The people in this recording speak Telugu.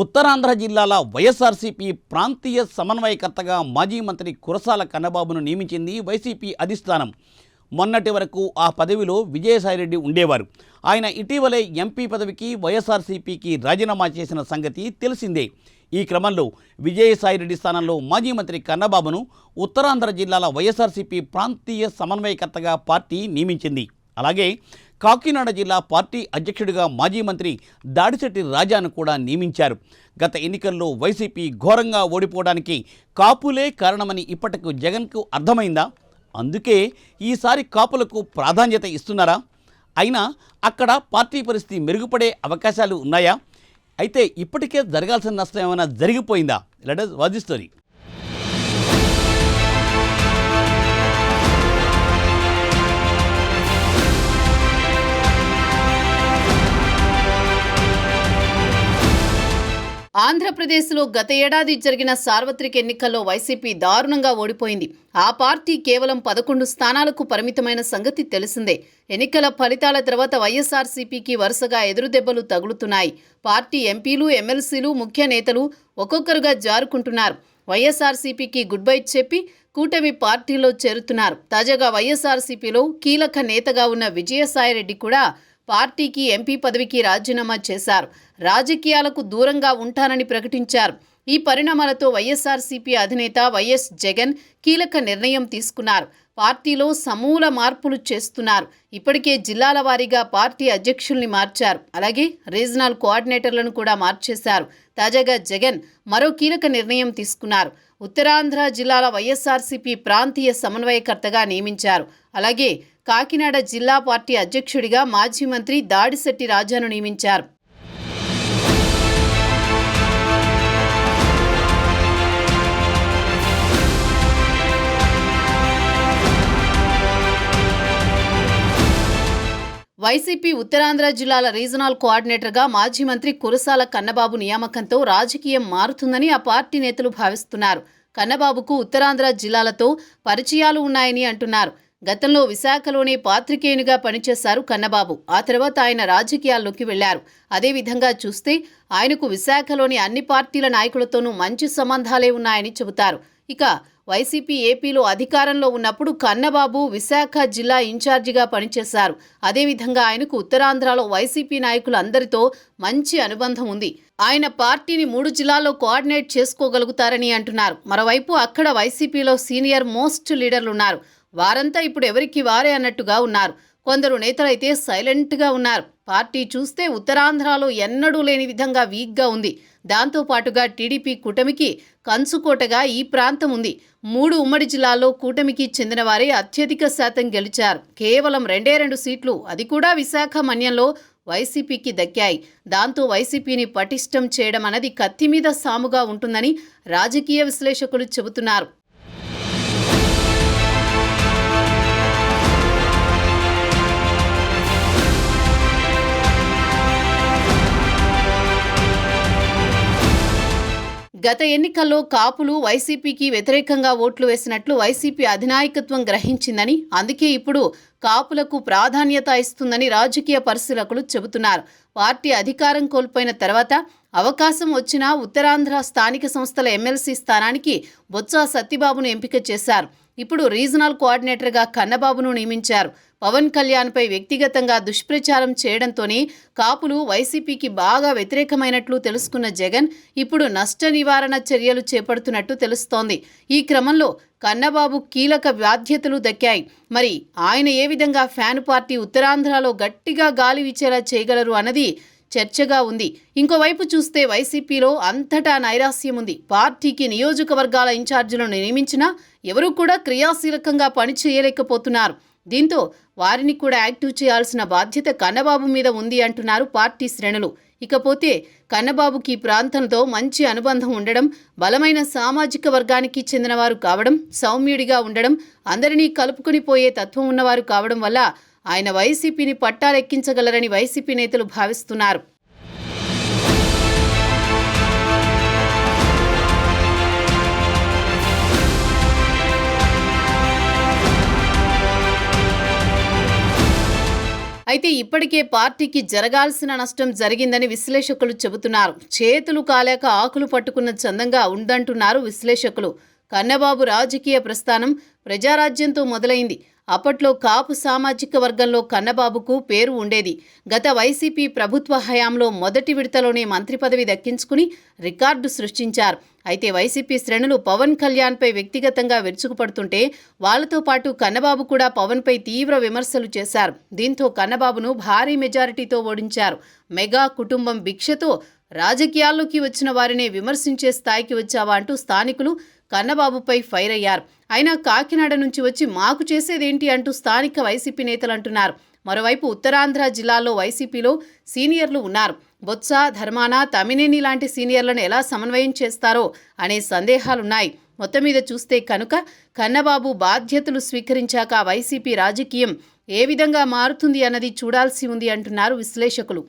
ఉత్తరాంధ్ర జిల్లాల వైఎస్ఆర్సీపీ ప్రాంతీయ సమన్వయకర్తగా మాజీ మంత్రి కురసాల కన్నబాబును నియమించింది వైసీపీ అధిష్టానం. మొన్నటి వరకు ఆ పదవిలో విజయసాయిరెడ్డి ఉండేవారు. ఆయన ఇటీవలే ఎంపీ పదవికి వైఎస్ఆర్సీపీకి రాజీనామా చేసిన సంగతి తెలిసిందే. ఈ క్రమంలో విజయసాయిరెడ్డి స్థానంలో మాజీ మంత్రి కన్నబాబును ఉత్తరాంధ్ర జిల్లాల వైఎస్ఆర్సీపీ ప్రాంతీయ సమన్వయకర్తగా పార్టీ నియమించింది. అలాగే కాకినాడ జిల్లా పార్టీ అధ్యక్షుడిగా మాజీ మంత్రి దాడిశెట్టి రాజాను కూడా నియమించారు. గత ఎన్నికల్లో వైసీపీ ఘోరంగా ఓడిపోవడానికి కాపులే కారణమని ఇప్పటికు జగన్కు అర్థమైందా? అందుకే ఈసారి కాపులకు ప్రాధాన్యత ఇస్తున్నారా? అయినా అక్కడ పార్టీ పరిస్థితి మెరుగుపడే అవకాశాలు ఉన్నాయా? అయితే ఇప్పటికే జరగాల్సిన నష్టం ఏమైనా జరిగిపోయిందా? లెట్ వాజ్ స్టోరీ ఆంధ్రప్రదేశ్లో గత ఏడాది జరిగిన సార్వత్రిక ఎన్నికల్లో వైసీపీ దారుణంగా ఓడిపోయింది. ఆ పార్టీ కేవలం పదకొండు స్థానాలకు పరిమితమైన సంగతి తెలిసిందే. ఎన్నికల ఫలితాల తర్వాత వైఎస్ఆర్సీపీకి వరుసగా ఎదురుదెబ్బలు తగులుతున్నాయి. పార్టీ ఎంపీలు ఎమ్మెల్సీలు ముఖ్య నేతలు ఒక్కొక్కరుగా జారుకుంటున్నారు. వైఎస్ఆర్సీపీకి గుడ్ బై చెప్పి కూటమి పార్టీలో చేరుతున్నారు. తాజాగా వైఎస్ఆర్సీపీలో కీలక నేతగా ఉన్న విజయసాయిరెడ్డి కూడా పార్టీకి ఎంపీ పదవికి రాజీనామా చేశారు. రాజకీయాలకు దూరంగా ఉంటానని ప్రకటించారు. ఈ పరిణామాలతో వైఎస్ఆర్సీపీ అధినేత వైఎస్ జగన్ కీలక నిర్ణయం తీసుకున్నారు. పార్టీలో సమూల మార్పులు చేస్తున్నారు. ఇప్పటికే జిల్లాల వారీగా పార్టీ అధ్యక్షుల్ని మార్చారు. అలాగే రీజనల్ కోఆర్డినేటర్లను కూడా మార్చేశారు. తాజాగా జగన్ మరో కీలక నిర్ణయం తీసుకున్నారు. ఉత్తరాంధ్ర జిల్లాల వైఎస్ఆర్సీపీ ప్రాంతీయ సమన్వయకర్తగా నియమించారు. అలాగే కాకినాడ జిల్లా పార్టీ అధ్యక్షుడిగా మాజీ మంత్రి దాడిశెట్టి రాజాను నియమించారు. వైసీపీ ఉత్తరాంధ్ర జిల్లాల రీజనల్ కోఆర్డినేటర్గా మాజీ మంత్రి కురసాల కన్నబాబు నియామకంతో రాజకీయం మారుతుందని ఆ పార్టీ నేతలు భావిస్తున్నారు. కన్నబాబుకు ఉత్తరాంధ్ర జిల్లాలతో పరిచయాలు ఉన్నాయని అంటున్నారు. గతంలో విశాఖలోనే పాత్రికేయునిగా పనిచేశారు కన్నబాబు. ఆ తర్వాత ఆయన రాజకీయాల్లోకి వెళ్ళారు. అదేవిధంగా చూస్తే ఆయనకు విశాఖలోని అన్ని పార్టీల నాయకులతోనూ మంచి సంబంధాలే ఉన్నాయని చెబుతారు. ఇక వైసీపీ ఏపీలో అధికారంలో ఉన్నప్పుడు కన్నబాబు విశాఖ జిల్లా ఇన్ఛార్జిగా పనిచేశారు. అదేవిధంగా ఆయనకు ఉత్తరాంధ్రలో వైసీపీ నాయకులందరితో మంచి అనుబంధం ఉంది. ఆయన పార్టీని మూడు జిల్లాల్లో కోఆర్డినేట్ చేసుకోగలుగుతారని అంటున్నారు. మరోవైపు అక్కడ వైసీపీలో సీనియర్ మోస్ట్ లీడర్లు ఉన్నారు వారంతా ఇప్పుడు ఎవరికి వారే అన్నట్టుగా ఉన్నారు. కొందరు నేతలైతే సైలెంట్గా ఉన్నారు. పార్టీ చూస్తే ఉత్తరాంధ్రలో ఎన్నడూ లేని విధంగా వీక్గా ఉంది. దాంతో పాటుగా టీడీపీ కూటమికి కంచుకోటగా ఈ ప్రాంతం ఉంది. మూడు ఉమ్మడి జిల్లాల్లో కూటమికి చెందిన వారే అత్యధిక శాతం గెలిచారు. కేవలం రెండే రెండు సీట్లు అది కూడా విశాఖ మన్యంలో వైసీపీకి దక్కాయి. దాంతో వైసీపీని పటిష్టం చేయడం అనేది కత్తి మీద సాముగా ఉంటుందని రాజకీయ విశ్లేషకులు చెబుతున్నారు. గత ఎన్నికల్లో కాపులు వైసీపీకి వ్యతిరేకంగా ఓట్లు వేసినట్లు వైసీపీ అధినాయకత్వం గ్రహించిందని అందుకే ఇప్పుడు కాపులకు ప్రాధాన్యత ఇస్తుందని రాజకీయ పరిశీలకులు చెబుతున్నారు. పార్టీ అధికారం కోల్పోయిన తర్వాత అవకాశం వచ్చినా ఉత్తరాంధ్ర స్థానిక సంస్థల ఎమ్మెల్సీ స్థానానికి బొత్స సత్యబాబును ఎంపిక చేశారు. ఇప్పుడు రీజనల్ కోఆర్డినేటర్గా కన్నబాబును నియమించారు. పవన్ కళ్యాణ్పై వ్యక్తిగతంగా దుష్ప్రచారం చేయడంతోనే కాపులు వైసీపీకి బాగా వ్యతిరేకమైనట్లు తెలుసుకున్న జగన్ ఇప్పుడు నష్ట నివారణ చర్యలు చేపడుతున్నట్టు తెలుస్తోంది. ఈ క్రమంలో కన్నబాబు కీలక బాధ్యతలు దక్కాయి. మరి ఆయన ఏ విధంగా ఫ్యాన్ పార్టీ ఉత్తరాంధ్రలో గట్టిగా గాలి వీచేలా చేయగలరు అన్నది చర్చగా ఉంది. ఇంకోవైపు చూస్తే వైసీపీలో అంతటా నైరాస్యం ఉంది. పార్టీకి నియోజకవర్గాల ఇన్ఛార్జీలను నియమించినా ఎవరూ కూడా క్రియాశీలకంగా పనిచేయలేకపోతున్నారు. దీంతో వారిని కూడా యాక్టివ్ చేయాల్సిన బాధ్యత కన్నబాబు మీద ఉంది అంటున్నారు పార్టీ శ్రేణులు. ఇకపోతే కన్నబాబుకి ఈ ప్రాంతంతో మంచి అనుబంధం ఉండడం బలమైన సామాజిక వర్గానికి చెందినవారు కావడం సౌమ్యుడిగా ఉండడం అందరినీ కలుపుకుని పోయే తత్వం ఉన్నవారు కావడం వల్ల ఆయన వైసీపీని పట్టాలెక్కించగలరని వైసీపీ నేతలు భావిస్తున్నారు. అయితే ఇప్పటికే పార్టీకి జరగాల్సిన నష్టం జరిగిందని విశ్లేషకులు చెబుతున్నారు. చేతులు కాలేక ఆకులు పట్టుకున్న చందంగా ఉందంటున్నారు విశ్లేషకులు. కన్నబాబు రాజకీయ ప్రస్థానం ప్రజారాజ్యంతో మొదలైంది. అప్పట్లో కాపు సామాజిక వర్గంలో కన్నబాబుకు పేరు ఉండేది. గత వైసీపీ ప్రభుత్వ హయాంలో మొదటి విడతలోనే మంత్రి పదవి దక్కించుకుని రికార్డు సృష్టించారు. అయితే వైసీపీ శ్రేణులు పవన్ కళ్యాణ్పై వ్యక్తిగతంగా విరుచుకుపడుతుంటే వాళ్ళతో పాటు కన్నబాబు కూడా పవన్పై తీవ్ర విమర్శలు చేశారు. దీంతో కన్నబాబును భారీ మెజారిటీతో ఓడించారు. మెగా కుటుంబం భిక్షతో రాజకీయాల్లోకి వచ్చిన వారినే విమర్శించే స్థాయికి వచ్చావా అంటూ స్థానికులు కన్నబాబుపై ఫైర్ అయ్యారు. అయినా కాకినాడ నుంచి వచ్చి మాకు చేసేదేంటి అంటూ స్థానిక వైసీపీ నేతలు అంటున్నారు. మరోవైపు ఉత్తరాంధ్ర జిల్లాలో వైసీపీలో సీనియర్లు ఉన్నారు. బొత్స ధర్మాన తమినేని లాంటి సీనియర్లను ఎలా సమన్వయం చేస్తారో అనే సందేహాలున్నాయి. మొత్తం మీద చూస్తే కనుక కన్నబాబు బాధ్యతలు స్వీకరించాక వైసీపీ రాజకీయం ఏ విధంగా మారుతుంది అన్నది చూడాల్సి ఉంది అంటున్నారు విశ్లేషకులు.